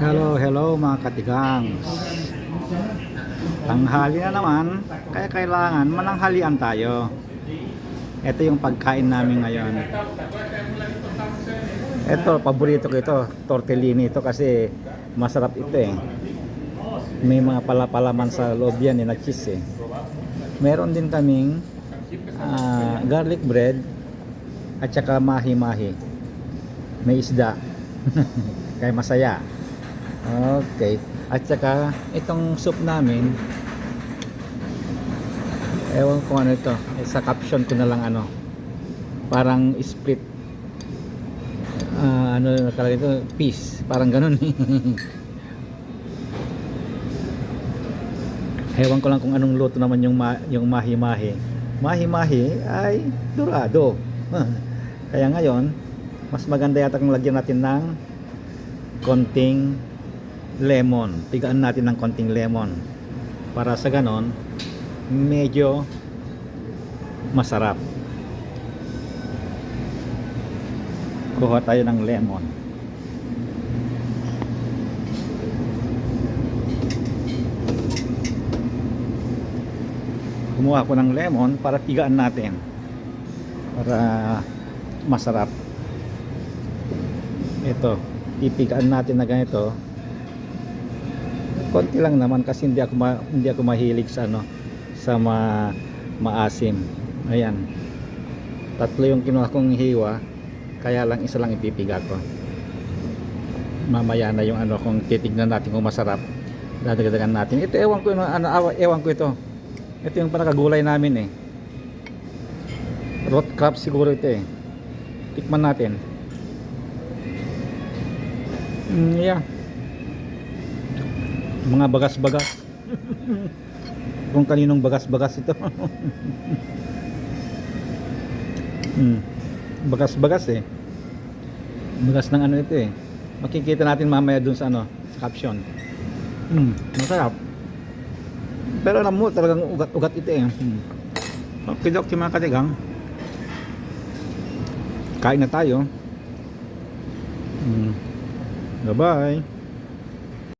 Hello, hello mga katigangs. Tanghali na naman, kaya kailangan mananghalian tayo. Ito yung pagkain namin ngayon. Ito, paborito ko ito, tortellini ito kasi masarap ito eh. May mga palapalaman sa loob yan eh, na cheese eh. Meron din kaming ah, garlic bread at saka mahi-mahi. May isda. kaya masaya. Okay. At saka itong soup namin ewan ko ano ito. Eh, sa caption ko na lang ano. Parang split ah, ano nakalagay ito piece. Parang ganun. Ewan ko lang kung anong luto naman yung ma- yung mahi-mahi. Mahi-mahi ay dorado. Kaya ngayon, mas maganda yata kung lagyan natin ng konting lemon. Pigaan natin ng konting lemon. Para sa ganon, medyo masarap. Kuha tayo ng lemon. Kumuha ko ng lemon para pigaan natin. Para masarap. Ito, pipigaan natin na ganito. Konti lang naman kasi hindi ako ma- hindi ako mahilig sa ano sa ma maasim. Ayan. Tatlo yung kinuha kong hiwa, kaya lang isa lang ipipiga ko. Mamaya na yung ano kung titignan natin kung masarap. Dadagdagan natin. Ito ewan ko ano, ewan ko ito. Ito yung panakagulay namin eh. Rot crab siguro ito eh. Tikman natin. Mm, yeah. Mga bagas-bagas. Kung kaninong bagas-bagas ito. mm. Bagas-bagas eh. Bagas ng ano ito eh. Makikita natin mamaya dun sa ano, sa caption. Mm, masarap. Pero alam mo, talagang ugat-ugat ito eh. Mm. Okay, okay mga katigang. Kain na tayo. Mm. Bye-bye.